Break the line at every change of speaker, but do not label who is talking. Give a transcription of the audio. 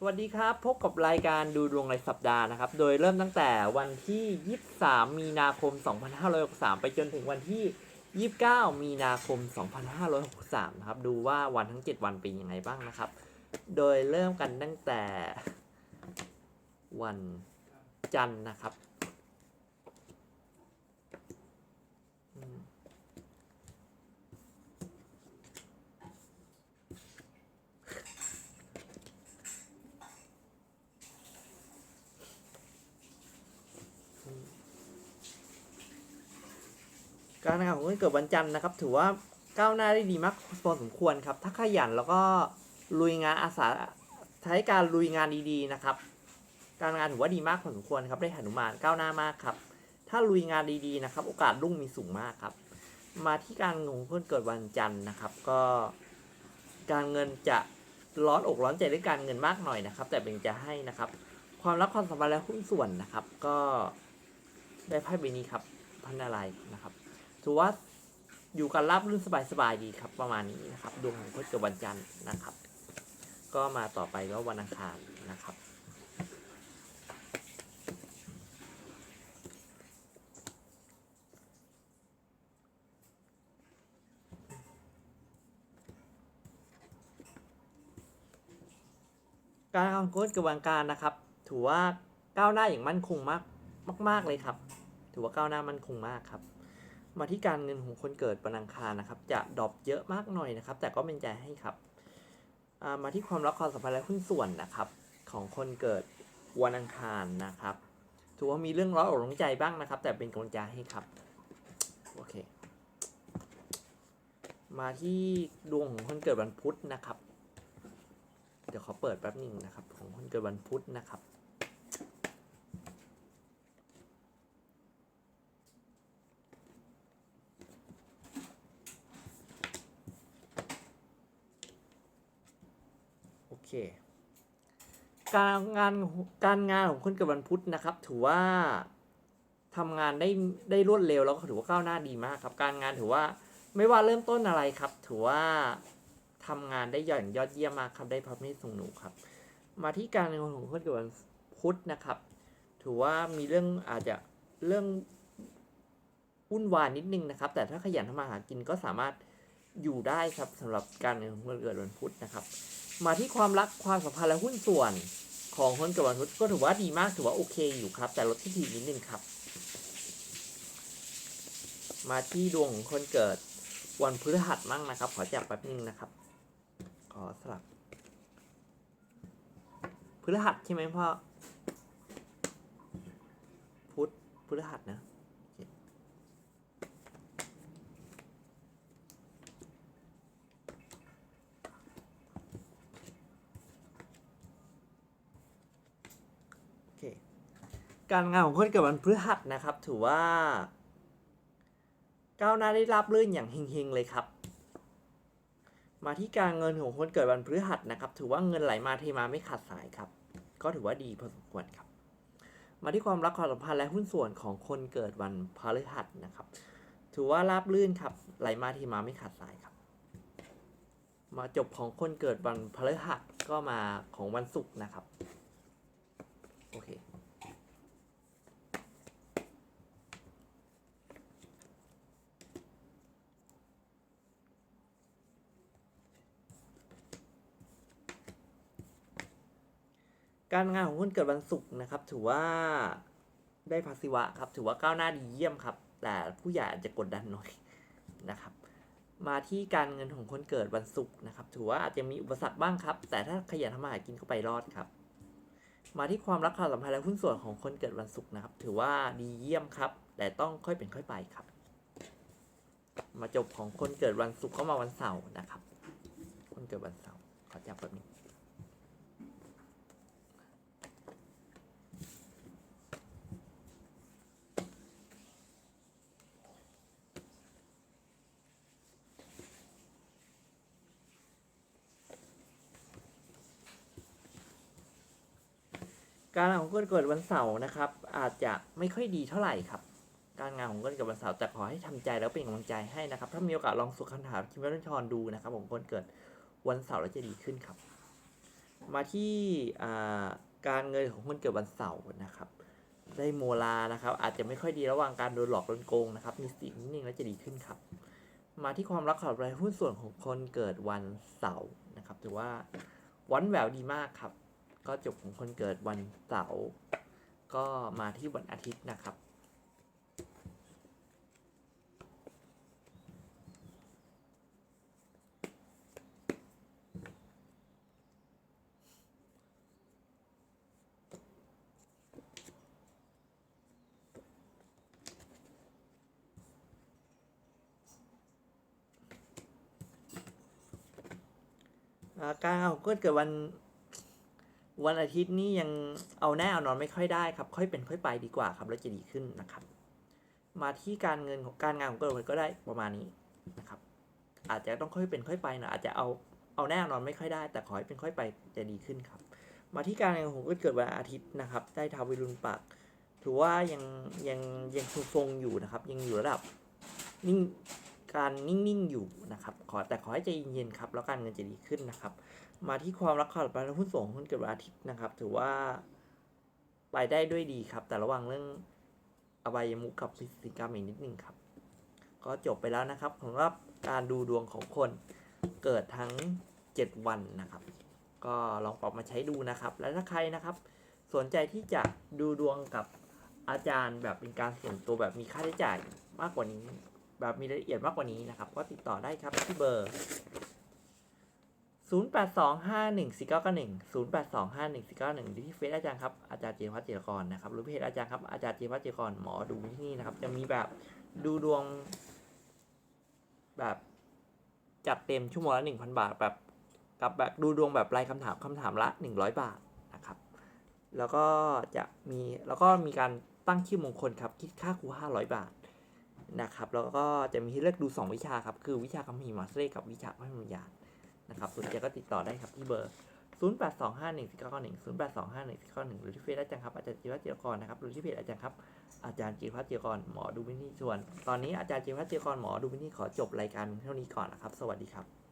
สวัสดีครับ พบกับรายการดูดวงรายสัปดาห์นะครับ โดยเริ่มตั้งแต่วันที่ 23 มีนาคม 2563 ไปจนถึงวันที่ 29 มีนาคม 2563 นะครับ ดูว่าวันทั้ง 7 วันเป็นยังไงบ้างนะครับ โดยเริ่มกันตั้งแต่วันจันทร์นะครับ การงานของคนเกิดวันจันทร์นะครับ ถือว่าก้าวหน้าได้ดีมากพอสมควรครับ ถ้าขยันแล้วก็ลุยงานอาสาใช้การลุยงานดีๆนะครับ การงานถือว่าดีมากพอสมควรครับได้หนุมานก้าวหน้ามากครับ ถ้าลุยงานดีๆนะครับ โอกาสรุ่งมีสูงมากครับ มาที่การเงินของคนเกิดวันจันทร์นะครับ ก็ การเงินจะร้อนอกร้อนใจด้วยการเงินมากหน่อยนะครับ แต่เป็นจะให้นะครับ ความรักความสัมพันธ์และหุ้นส่วนนะครับ ก็ได้ไพ่ใบนี้ครับพันอะไรายนะครับ ถือว่าอยู่กันรับรื่นสบายๆดีครับ ประมาณนี้นะครับดวงของคนเกิดวันจันทร์นะครับ ก็มาต่อไปว่าวันอังคารนะครับการทำโค้ดกระบวนการนะครับ ถือว่าก้าวหน้าอย่างมั่นคงมากมาก ๆเลยครับ ถือว่าก้าวหน้ามั่นคงมากครับ มาที่การเงินของคนเกิดวันอังคารนะครับ จะดรอปเยอะมากหน่อยนะครับ แต่ก็เป็นใจให้ครับมาที่ความรักความสัมพันธ์และหุ้นส่วนนะครับ ของคนเกิดวันอังคารนะครับถือว่ามีเรื่องร้อนอกร้อนใจบ้างนะครับ แต่เป็นกำลังใจให้ครับโอเคมาที่ดวงของคนเกิดวันพุธนะครับ เดี๋ยวขอเปิดแป๊บหนึ่งนะครับ ของคนเกิดวันพุธนะครับ เค การงานการงานของคนเกิดวันพุธนะครับ ถือว่าทำงานได้ได้รวดเร็วแล้วก็ถือว่าก้าวหน้าดีมากครับ การงานถือว่าไม่ว่าเริ่มต้นอะไรครับ ถือว่าทำงานได้อย่างยอดเยี่ยมมากครับได้พระเมตทรงหนูครับ มาที่การงินของคนเกิดวันพุธนะครับ ถือว่ามีเรื่องอาจจะเรื่องวุ่นวายนิดนึงนะครับ แต่ถ้าขยันทำมาหากินก็สามารถ อยู่ได้ครับสำหรับการเงินของคนเกิดวันพุธนะครับ มาที่ความรักความสัมพันธ์และหุ้นส่วนของคนเกิดวันพุธก็ถือว่าดีมากถือว่าโอเคอยู่ครับ แต่ลดที่ทีนิดนึงครับ มาที่ดวงของคนเกิดวันพฤหัสมั่งนะครับ ขอจับแป๊บนึงนะครับ ขอสลับพฤหัสใช่ไหมพ่อพุธพฤหัสนะโอ เค การงานของคนเกิดวันพฤหัสนะครับ ถือว่า ก้าวหน้าได้รับรื่นอย่างเฮงๆเลยครับ มาที่การเงินของคนเกิดวันพฤหัสนะครับ ถือว่าเงินไหลมาเทมาไม่ขาดสายครับ ก็ถือว่าดีพอสมควรครับ มาที่ความรักความสัมพันธ์และหุ้นส่วนของคนเกิดวันพฤหัสนะครับ ถือว่าราบรื่นครับ ไหลมาเทมาไม่ขาดสายครับ มาจบของคนเกิดวันพฤหัสก็มาของวันศุกร์นะครับ การงานของคนเกิดวันศุกร์นะครับ ถือว่าได้ภาษีวะครับ ถือว่าก้าวหน้าดีเยี่ยมครับ แต่ผู้ใหญ่อาจจะกดดันหน่อยนะครับ มาที่การเงินของคนเกิดวันศุกร์นะครับ ถือว่าอาจจะมีอุปสรรคบ้างครับ แต่ถ้าขยันทำมาหากินก็ไปรอดครับ มาที่ความรักความสัมพันธ์และหุ้นส่วนของคนเกิดวันศุกร์นะครับ ถือว่าดีเยี่ยมครับ แต่ต้องค่อยเป็นค่อยไปครับ มาจบของคนเกิดวันศุกร์ก็มาวันเสาร์นะครับ คนเกิดวันเสาร์ขอจับแบบนี้ การงานของคนเกิดวันเสาร์นะครับ อาจจะไม่ค่อยดีเท่าไหร่ครับ การงานของคนเกิดวันเสาร์แต่ขอให้ทำใจแล้วเป็นกำลังใจให้นะครับ ถ้ามีโอกาสลองสุขคำถามคิมเบอร์ชอนดูนะครับผมคนเกิดวันเสาร์แล้วจะดีขึ้นครับ มาที่การเงินของคนเกิดวันเสาร์นะครับได้โมลานะครับ อาจจะไม่ค่อยดีระหว่างการโดนหลอกโดนโกงนะครับ มีสตินิ่งแล้วจะดีขึ้นครับ มาที่ความรักของรายหุ้นส่วนของคนเกิดวันเสาร์นะครับ ถือว่าวันแหววดีมากครับ ก็จบของคนเกิดวันเสาร์ก็มาที่วันอาทิตย์นะครับการเอาก็เกิดวัน วันอาทิตย์นี่ยังเอาแน่เอานอนไม่ค่อยได้ครับ ค่อยเป็นค่อยไปดีกว่าครับแล้วจะดีขึ้นนะครับ มาที่การเงินของการงานของตัวเองก็ได้ประมาณนี้นะครับ อาจจะต้องค่อยเป็นค่อยไปนะอาจจะเอาเอาแน่เอานอนไม่ค่อยได้ แต่ขอให้เป็นค่อยไปจะดีขึ้นครับ มาที่การเงินของก็เกิดวันอาทิตย์นะครับ ได้ทาวิรุณปักถือว่ายังยังยังทรงอยู่นะครับ ยังอยู่ระดับนิ่งการนิ่งๆอยู่นะครับ ขอแต่ขอให้ใจเย็นๆครับ แล้วการเงินจะดีขึ้นนะครับ มาที่ความรักความสันหุ้นส่งหุ้นเกิดวันอาทิตย์นะครับ ถือว่าไปได้ด้วยดีครับ แต่ระวังเรื่องอบายมุขกับพฤติกรรมอีกนิดนึงครับ ก็จบไปแล้วนะครับสำหรับการดูดวงของคนเกิดทั้ง 7 วันนะครับ ก็ลองปรับมาใช้ดูนะครับ และถ้าใครนะครับ สนใจที่จะดูดวงกับอาจารย์แบบเป็นการส่วนตัวแบบมีค่าใช้จ่ายมากกว่านี้ แบบมีรายละเอียดมากกว่านี้นะครับ ก็ติดต่อได้ครับที่เบอร์ 0 8 2 5 1 4 9 9 1 0 8 2 5 1 4 9 1หรือที่เฟซอาจารย์ครับ อาจารย์เจมส์พัฒน์เจรกรนะครับ หรือเพจอาจารย์ครับ อาจารย์เจมส์พัฒน์เจรกรหมอดูที่นี่นะครับ จะมีแบบดูดวง แบบจัดเต็มชั่วโมงละ 1,000 บาท แบบกับแบบดูดวงแบบรายคำถามคำถามละ 100 บาทนะครับ แล้วก็จะมีแล้วก็มีการตั้งชื่อมงคลครับ คิดค่าครู 500 บาทนะครับ แล้วก็จะมีให้เลือกดู 2 วิชาครับ คือวิชาคำพีมาสเตอร์กับวิชาพระมยาน นะครับสนใจก็ติดต่อได้ครับที่เบอร์ 0 8 2 5 1 4 9 9 1 0 8 2 5 1 4 9 1หรือที่เฟซอาจารย์ครับอาจารย์จิรวัฒน์จียกรนะครับหรือที่เพจอาจารย์ครับอาจารย์จิรวัฒน์จียกรหมอดูวินิจส่วน ตอนนี้อาจารย์จิรวัฒน์จียกรหมอดูวินิจขอจบรายการเท่านี้ก่อนนะครับ สวัสดีครับ